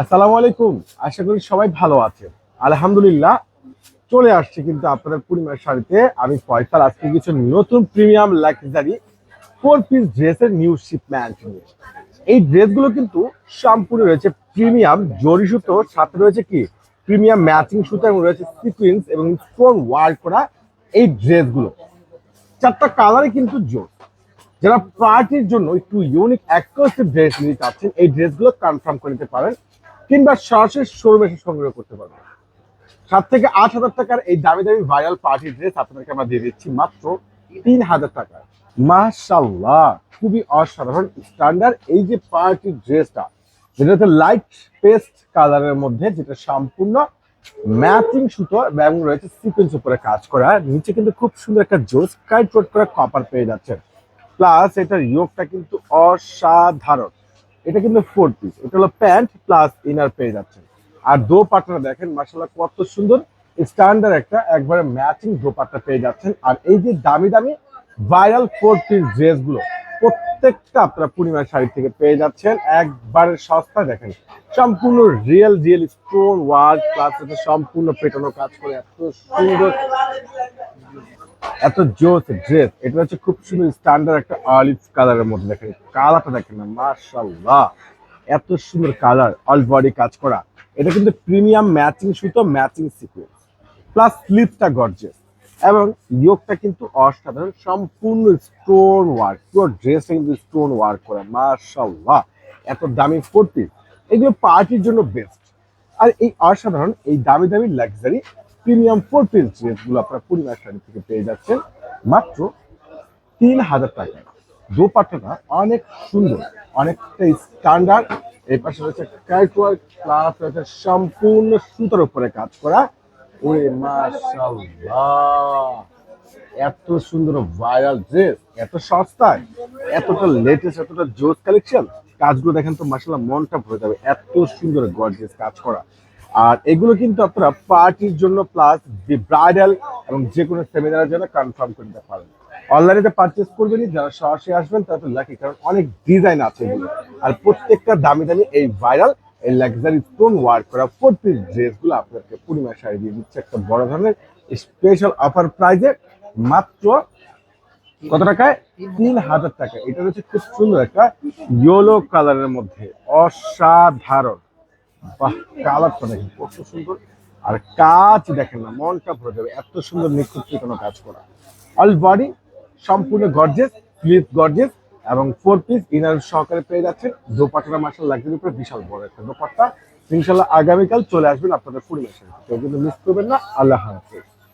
আসসালামু আলাইকুম। আশা করি সবাই ভালো আছেন। আলহামদুলিল্লাহ, চলে আসছে কিন্তু আপনাদের পূর্ণিমার শাড়িতে। আমি ফয়সাল, আজকে কিছু নতুন প্রিমিয়াম লাক্সারি ফোর পিস ড্রেসের নিউ শিপমেন্ট নিয়ে। এই ড্রেসগুলো কিন্তু সম্পূর্ণ রয়েছে প্রিমিয়াম জরি সুতো, সাথে রয়েছে কি? প্রিমিয়াম ম্যাচিং সুতো এবং রয়েছে সিকুয়েন্স এবং স্টোন ওয়ার্ক করা এই ড্রেসগুলো চারটা কালারে কিন্তু জোর। যারা পার্টির জন্য একটু ইউনিক এক্সক্লুসিভ ড্রেস নিতে চাচ্ছেন, এই ড্রেসগুলো কনফার্ম করে নিতে পারেন। কিংবা সরাসরি শোরুমে সংগ্রহ করতে পারবেন। সাত থেকে আট হাজার টাকার এই দামি দামি ভাইরাল পার্টি ড্রেস আপনাদেরকে আমরা দিয়ে দিচ্ছি মাত্র তিন হাজার টাকা। মাশাল্লাহ খুবই অসাধারণ স্ট্যান্ডার্ড এই যে পার্টি ড্রেসটা যেটা হচ্ছে লাইট পেস্ট কালারের মধ্যে, যেটা সম্পূর্ণ ম্যাচিং সুতো এবং রয়েছে সিকোয়েন্স উপরে কাজ করা। নিচে কিন্তু খুব সুন্দর একটা জোস কাইট করা কপার পেয়ে যাচ্ছে প্লাস এটার ইয়োগটা কিন্তু অসাধারণ। এটা কিন্তু ফোর পিস এটা হলো প্যান্ট প্লাস ইনার পেয়ে যাচ্ছেন আর দো পাটটা দেখেন মার্শাল্লাহ কত সুন্দর। স্ট্যান্ডার্ড একটা, একবারে ম্যাচিং দো পাটটা পেয়ে যাচ্ছেন। আর এই যে দামি দামি ভাইরাল ফোর পিস ড্রেসগুলো প্রত্যেকটা আপনারা পূর্ণিমার শাড়ি থেকে পেয়ে যাচ্ছেন। একবারে সস্তা দেখেন। সম্পূর্ণ real real stone work plus সম্পূর্ণ পেটানো কাজ করে। এত সুন্দর এত জোস, ড্রেস। এটা হচ্ছে খুব সুন্দর স্ট্যান্ডার্ড একটা অলিভ কালারের মধ্যে দেখেন। কালারটা দেখেন না মার্শাল্লাহ এত সুন্দর কালার অল বডি কাজ করা। এটা কিন্তু প্রিমিয়াম ম্যাচিং সুতো ম্যাচিং সিকুয়েন্স প্লাস স্লিপটা গর্জেস এবং ইয়োগটা কিন্তু অসাধারণ, সম্পূর্ণ স্টোন ওয়ার্ক পুরো ড্রেসটা কিন্তু স্টোন ওয়ার্ক করা মার্শাল্লাহ এত দামি পিস এগুলো পার্টির জন্য বেস্ট আর এই অসাধারণ, এই দামি দামি লাক্সারি প্রিমিয়াম ফোর পিস ড্রেসগুলো আপনারা পূর্ণিমার শাড়ি থেকে পেয়ে যাচ্ছেন মাত্র তিন হাজার টাকা। দোপাট্টাটা অনেক সুন্দর, অনেকটা স্ট্যান্ডার্ড এই পাশে রয়েছে কাইট ওয়ার্ক প্লাস রয়েছে সম্পূর্ণ সুতার উপরে কাজ করা। ওরে মাশাআল্লাহ! এত সুন্দর ভাইরাল ড্রেস এত সস্তায়, এতটা লেটেস্ট এতটা জোস কালেকশন কাজগুলো দেখেন তো মাসাল্লাহ মনটা ভরে যাবে। এত সুন্দর গর্জিয়াস কাজ করা। আর এগুলো কিন্তু আপনারা পার্টির জন্য প্লাস ব্রাইডাল এবং যে কোনো সেমিনারের জন্য কনফার্ম করতে পারেন। অনলাইনে পারচেস করবেন যারা সরাসরি আসবেন তারা তো লাকি কারণ অনেক ডিজাইন আছে এগুলো। আর প্রত্যেকটা দামি দামি এই ভাইরাল এই লাক্সারি স্টোন ওয়ার্ক করা পিস ড্রেসগুলো আপনাদেরকে পূর্ণিমা শাড়ি দিয়ে দিচ্ছে একটা বড় ধরনের স্পেশাল অফার প্রাইজে মাত্র কত টাকায়? তিন হাজার টাকা এটা হচ্ছে খুব সুন্দর একটা ইয়েলো কালারের মধ্যে, অসাধারণ। বাহ, কালারটা দেখেন কত সুন্দর। আর কাজ দেখেন না, মনটা ভরে যাবে, এত সুন্দর নিখুঁত কোনো কাজ করা। অল বডি সম্পূর্ণ গর্জেস স্লিপ গর্জেস এবং ফোর পিস ইনার সহকারে পেয়ে যাচ্ছেন। দোপাট্টাটা মাসাল লাগবে উপরে বিশাল বড় একটা দোপাট্টা। ইনশাল্লাহ আগামীকাল চলে আসবেন আপনাদের পরিবেশে কেউ কিন্তু মিস করবেন না। আল্লাহ হাফিজ।